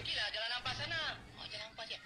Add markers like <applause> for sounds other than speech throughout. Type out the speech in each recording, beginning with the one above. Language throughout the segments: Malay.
Pergilah jalan ampas sana. Oh, jalan ampas ya.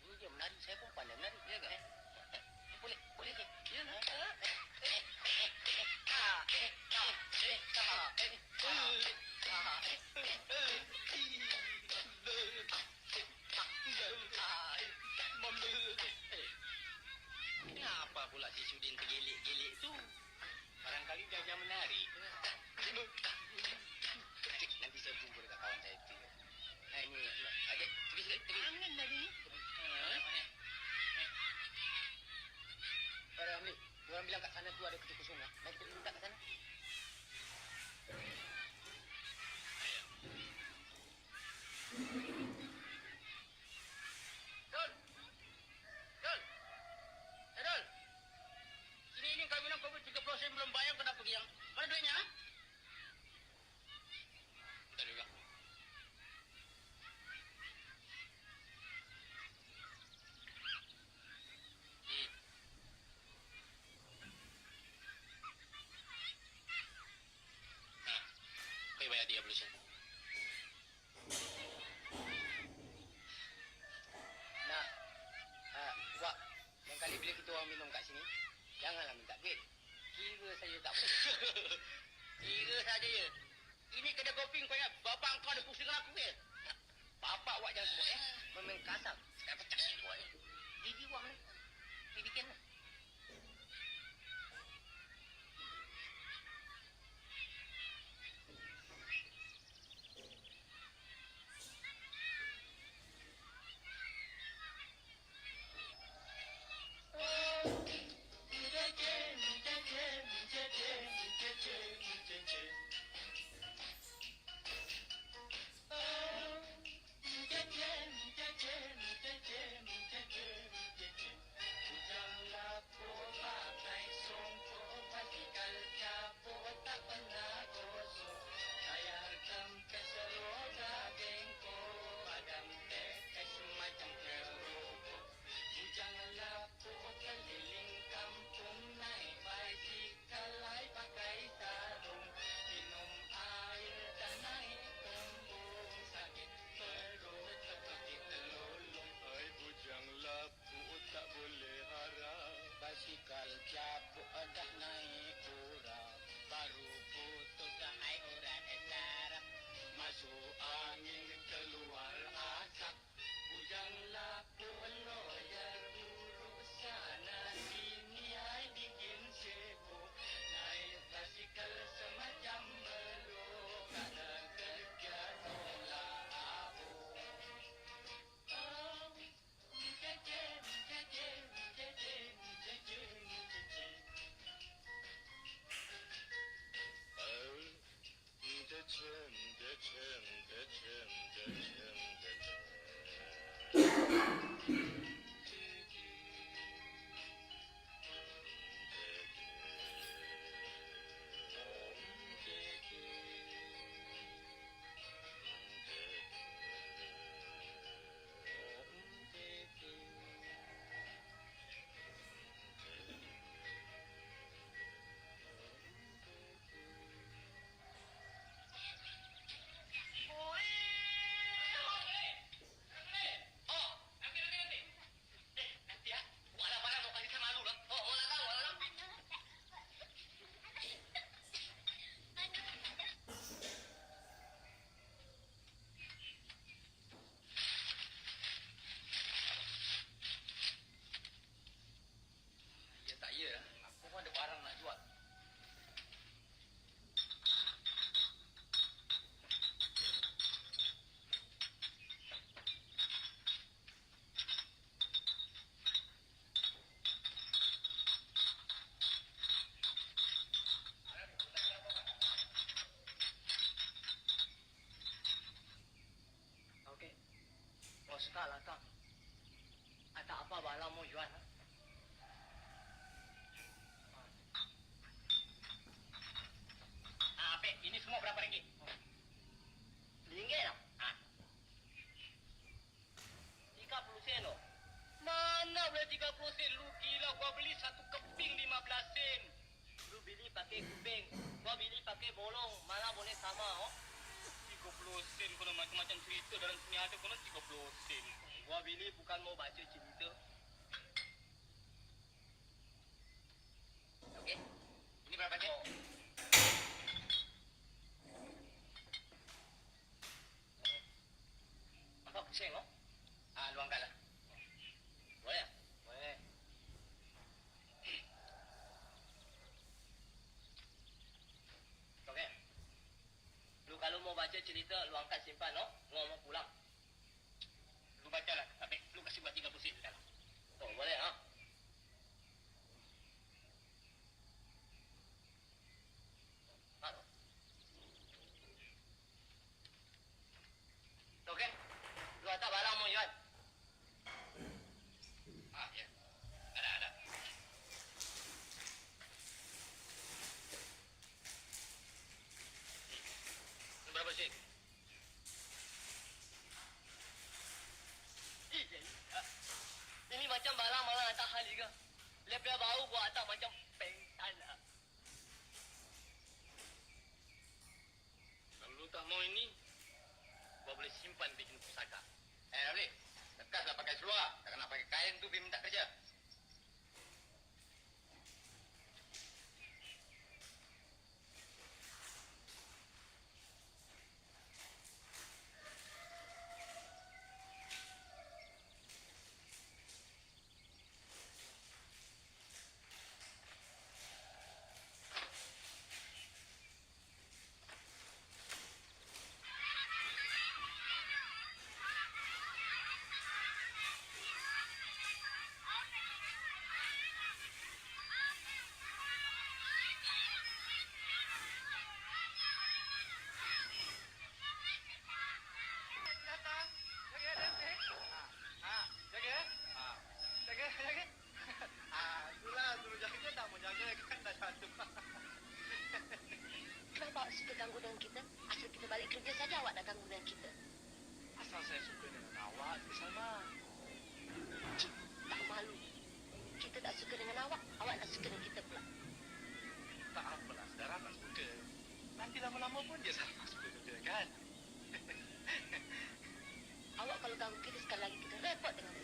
Ini dia menari. Saya pun pandai menari. Ya, kan? Eh, boleh, boleh ke? Ya, nak. Eh, eh, Kenapa pula si Sudin tergelik dia boleh. Nah, uh, buat yang kali bila kita orang minum kat sini, janganlah minta duit. Kira saya tak apa. Kira saja ya. Ini kedai kopi kau ingat bapak kau ada pusing aku ke? Bapak awak jangan sebut eh. Memang kasar. Sekarang pecah ni buat ni. Gigi buang ni. Gigi kena. sen rugi lah gua beli satu keping 15 sen lu beli pakai kuping gua beli pakai bolong mana boleh sama oh 30 sen kalau macam-macam cerita dalam sini ada kena 30 sen gua beli bukan mau baca cerita Okey. Ini berapa sen? Oh. Apa cik? Oh? Ah, luang kalah. kita luangkan simpan no. Ngomong pulang. Lu baca lah. Tapi lu kasih buat 30. lama pun dia sama sebenarnya kan. <laughs> Awak kalau ganggu kita sekali lagi kita repot dengan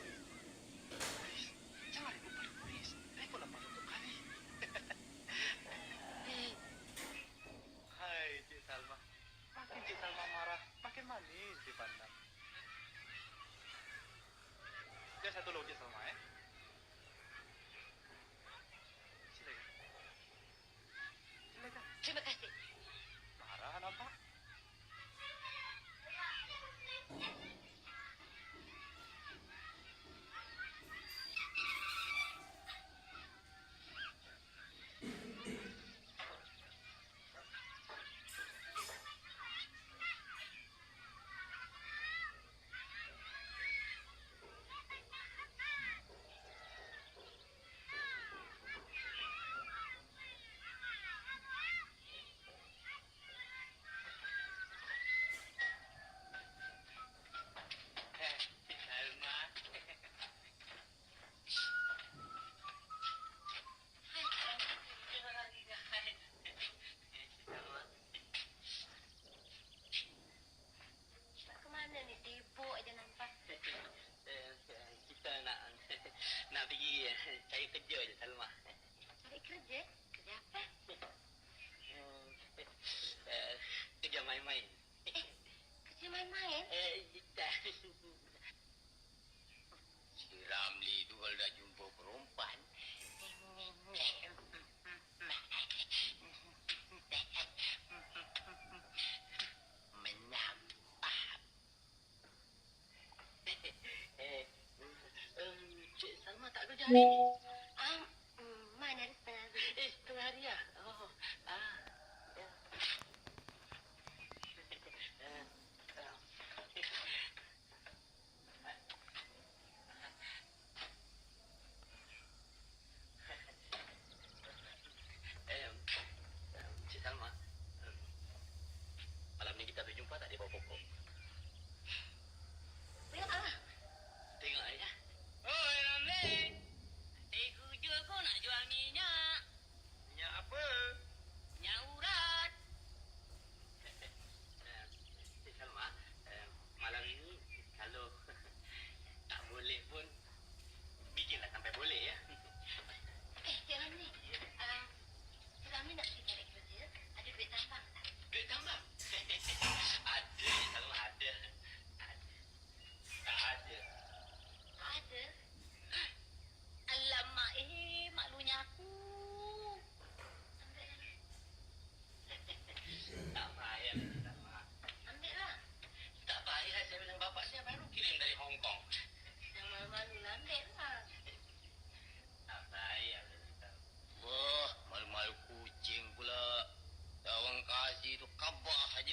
Mm-hmm.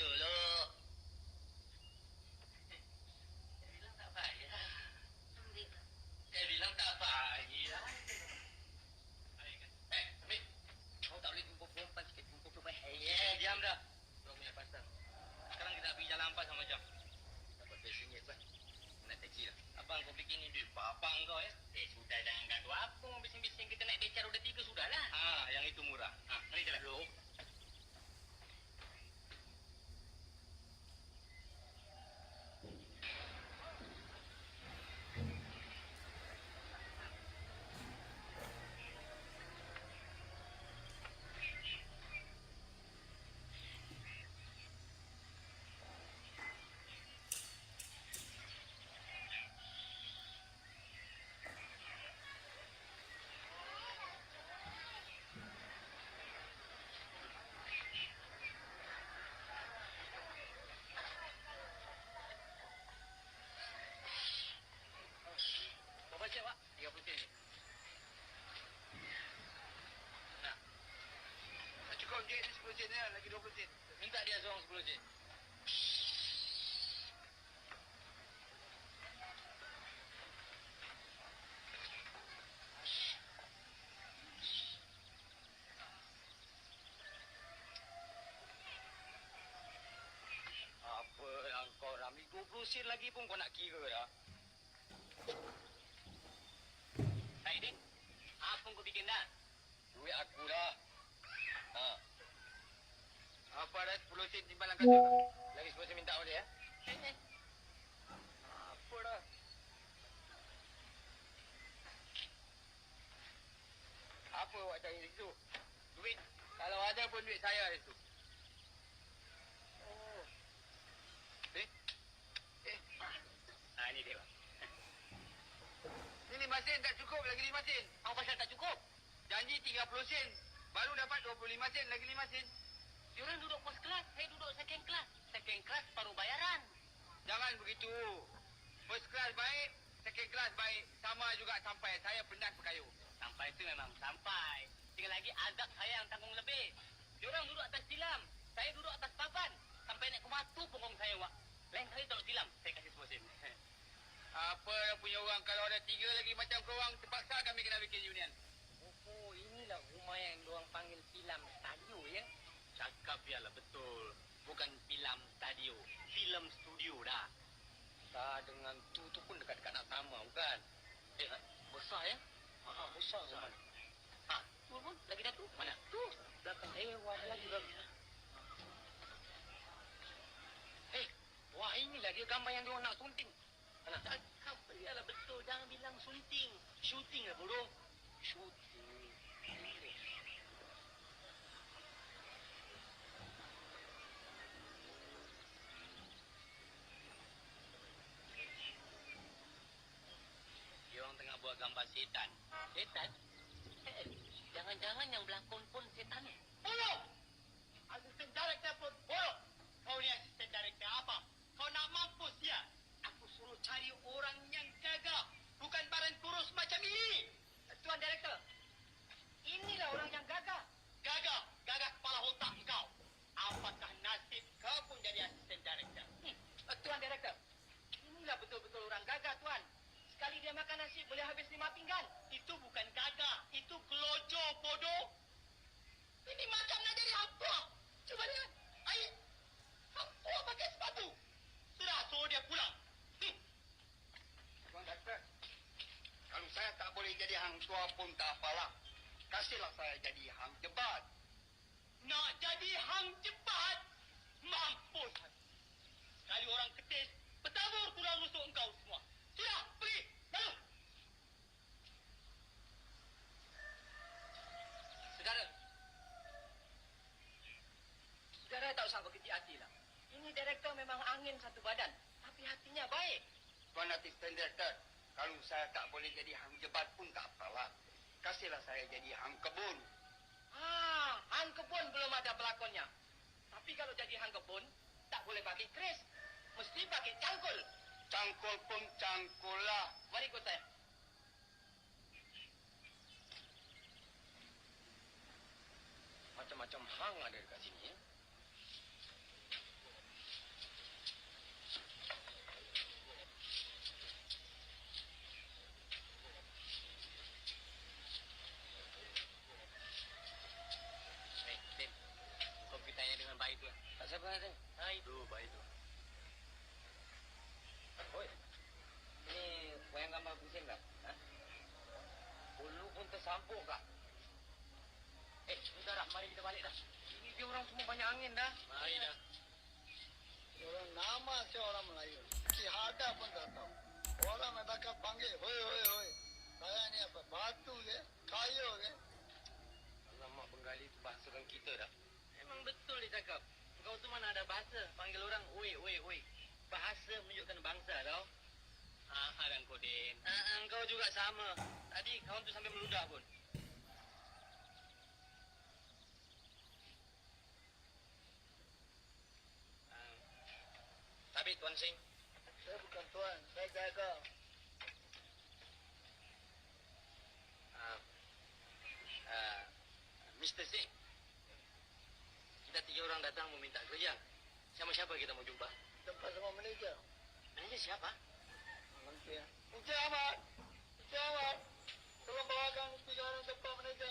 dolor. Minta dia seorang 10 sen. Apa yang kau Ramli 20 sen lagi pun kau nak kira dah. Hai Din, apa kau bikin dah? Duit aku dah. Ha. Apa ada 10 sen timbalan kat tu? Lagi 10 sen minta boleh ya? Apa dah? Apa awak cari di situ? Duit. Kalau ada pun duit saya itu. Oh. Eh? Eh, Ha, ini dia. bang. ni 5 sen tak cukup, lagi 5 sen. Apa pasal tak cukup? Janji 30 sen. Baru dapat 25 sen, lagi 5 sen. Diorang duduk first class, saya duduk second class. Second class baru bayaran. Jangan begitu. First class baik, second class baik. Sama juga sampai. Saya penat berkayu. Sampai itu memang sampai. Tinggal lagi azab saya yang tanggung lebih. Diorang duduk atas tilam. Saya duduk atas papan. Sampai naik ke matu pokong saya, Wak. Lain kali tolong tilam. Saya kasih 10 sen. <laughs> Apa yang punya orang kalau ada tiga lagi macam korang terpaksa kami kena bikin union. Oh, inilah rumah yang diorang panggil tilam stadio, ya? Cakap biarlah betul. Bukan film stadio. Film studio dah. Dah dengan tu tu pun dekat-dekat nak sama, bukan? Eh, besar ya? Ha, besar. besar. Ha, tu pun lagi dah tu. Mana? Tu. Belakang. Eh, wah, lagi belakang. Eh, wah inilah dia gambar yang diorang nak sunting. Mana? Cakap biarlah betul. Jangan bilang sunting. Shooting lah, bodoh. Shooting. Dia orang tengah buat gambar setan. Setan? Eh, jangan-jangan yang berlakon pun setan eh. Bodoh! Asisten director pun bodoh! Kau ni asisten director apa? Kau nak mampus ya? Aku suruh cari orang yang gagah. Bukan barang kurus macam ini. Tuan director, inilah orang yang gagah. Gagah? Gagah kepala otak kau. Apakah nasib kau pun jadi asisten director? Hmm. Tuan director, inilah betul-betul orang gagah, Tuan. Dia makan nasi boleh habis lima pinggan. Itu bukan gagah, itu gelojo bodoh. Ini macam nak jadi apa? Cuba lihat. Air. Apa pakai sepatu? Sudah, suruh dia pulang. Hmm. Tuan Doktor, kalau saya tak boleh jadi hang tua pun tak apalah. Kasihlah saya jadi hang jebat. Nak jadi hang cepat? Mampus. Sekali orang ketis, bertabur tulang rusuk engkau semua. Sudah, pergi. Lalu. Saudara. Saudara tak usah berkecil hati lah. Ini direktor memang angin satu badan. Tapi hatinya baik. Tuan Asisten Direktor, kalau saya tak boleh jadi hang jebat pun tak apalah. Kasihlah saya jadi hang kebun. Ah, hang kebun belum ada pelakonnya. Tapi kalau jadi hang kebun, tak boleh pakai keris. Mesti pakai cangkul. Cangkul pun cangkul lah. Mari ikut saya. Macam-macam hang ada dekat sini ya. Eh, Din. Kau pergi tanya dengan baik tu. Tak siapa ada. Ha, itu baik tu. Oi. Ini wayang gambar pusing tak? Ha? Bulu pun tersampuk kak. Eh, sudah dah. Mari kita balik dah. Ini dia orang semua banyak angin dah. Mari dah. Orang nama si orang Melayu. Si Hada pun tak tahu. Orang nak tak panggil, hoi hoi hoi. Saya ni apa? Batu ke? Kayu ke? Alamak penggali tu bahasakan kita dah. Memang betul dia cakap. Kau tu mana ada bahasa. Panggil orang, oi, oi, oi. Bahasa menunjukkan bangsa tau. Ah, dan kau, Din. Ah, engkau juga sama. Tadi kawan tu sampai meludah pun. Ah, Tapi Tuan Singh, Saya bukan tuan, saya jaga. ah, ah, Mr. Singh. kita tiga orang datang meminta kerja. Sama siapa kita mau jumpa? Tempat sama manager. Manajer siapa? Encik Ahmad. Encik Ahmad. Tolong bawakan tiga orang depan mereka.